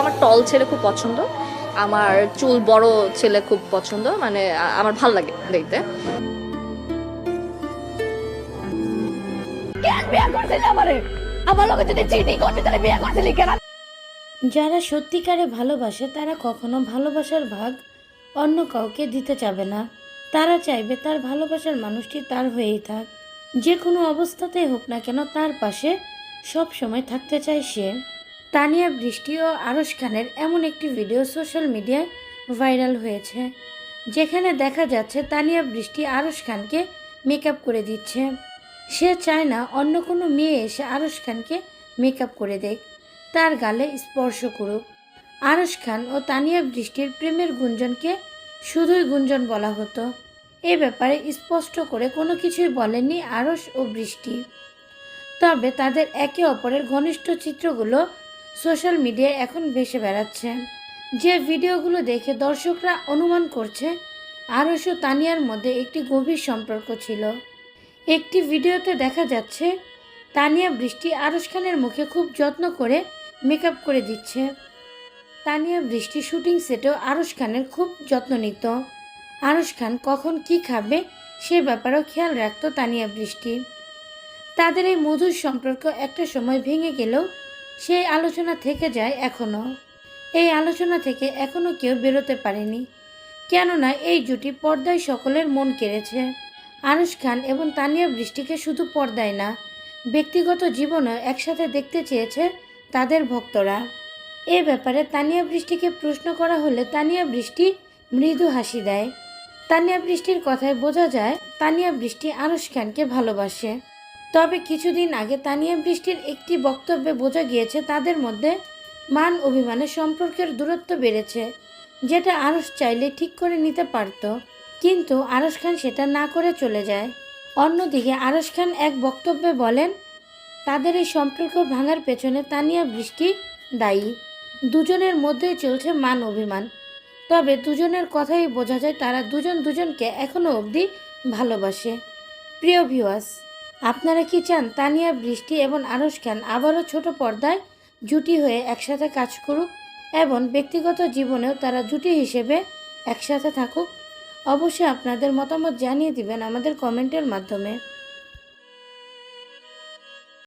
আমার টল ছেলে খুব পছন্দ। আমার চুল বড় ছেলে খুব পছন্দ মানে আমার ভালো লাগে দেখতে। যারা সত্যিকারে ভালোবাসে তারা কখনো ভালোবাসার ভাগ অন্য কাউকে দিতে চাবে না। তারা চাইবে তার ভালোবাসার মানুষটি তার হয়েই থাক। যে কোনো অবস্থাতেই হোক না কেন তার পাশে সব সময় থাকতে চায় সে। তানিয়া বৃষ্টি ও আরশ খানের এমন একটি ভিডিও সোশ্যাল মিডিয়ায় ভাইরাল হয়েছে, যেখানে দেখা যাচ্ছে তানিয়া বৃষ্টি আরশ খানকে মেকআপ করে দিচ্ছে। সে চায় না অন্য কোনো মেয়ে এসে আরশ খানকে মেকআপ করে দেখ, তার গালে স্পর্শ করুক। আরশ খান ও তানিয়া বৃষ্টির প্রেমের গুঞ্জনকে শুধুই গুঞ্জন বলা হতো। এ ব্যাপারে স্পষ্ট করে কোনো কিছুই বলেননি আরশ ও বৃষ্টি। তবে তাদের একে অপরের ঘনিষ্ঠ চিত্রগুলো সোশ্যাল মিডিয়ায় এখন ভেসে বেড়াচ্ছে। যে ভিডিওগুলো দেখে দর্শকরা অনুমান করছে আরশ ও তানিয়ার মধ্যে একটি গভীর সম্পর্ক ছিল। একটি ভিডিওতে দেখা যাচ্ছে, তানিয়া বৃষ্টি আরশ খানের মুখে খুব যত্ন করে মেকআপ করে দিচ্ছে। তানিয়া বৃষ্টি শুটিং সেটেও আরশ খানের খুব যত্ন নিত। আরশ খান কখন কি খাবে, সে ব্যাপারেও খেয়াল রাখতো তানিয়া বৃষ্টি। তাদের এই মধুর সম্পর্ক একটা সময় ভেঙে গেলেও সেই আলোচনা থেকে যায় এখনও এই আলোচনা থেকে এখনও কেউ বেরোতে পারেনি। কেননা এই জুটি পর্দায় সকলের মন কেড়েছে। আনুশ খান এবং তানিয়া বৃষ্টিকে শুধু পর্দায় না, ব্যক্তিগত জীবনেও একসাথে দেখতে চেয়েছে তাদের ভক্তরা। এ ব্যাপারে তানিয়া বৃষ্টিকে প্রশ্ন করা হলে তানিয়া বৃষ্টি মৃদু হাসি দেয়। তানিয়া বৃষ্টির কথায় বোঝা যায়, তানিয়া বৃষ্টি আনুশ খানকে ভালোবাসে। তবে কিছুদিন আগে তানিয়া বৃষ্টির একটি বক্তব্যে বোঝা গিয়েছে, তাদের মধ্যে মান অভিমানের সম্পর্কের দূরত্ব বেড়েছে, যেটা আরস চাইলে ঠিক করে নিতে পারত, কিন্তু আরস খান সেটা না করে চলে যায়। অন্যদিকে আরস খান এক বক্তব্যে বলেন, তাদের এই সম্পর্ক ভাঙার পেছনে তানিয়া বৃষ্টি দায়ী। দুজনের মধ্যেই চলছে মান অভিমান। তবে দুজনের কথাই বোঝা যায়, তারা দুজন দুজনকে এখনও অবধি ভালোবাসে। প্রিয় ভিউয়ার্স আপনারা কি চান তানিয়া, বৃষ্টি এবং আরস খান আবারও ছোট পর্দায় জুটি হয়ে একসাথে কাজ করুক এবং ব্যক্তিগত জীবনেও তারা জুটি হিসেবে একসাথে থাকুক? অবশ্যই আপনাদের মতামত জানিয়ে দিবেন আমাদের কমেন্টের মাধ্যমে।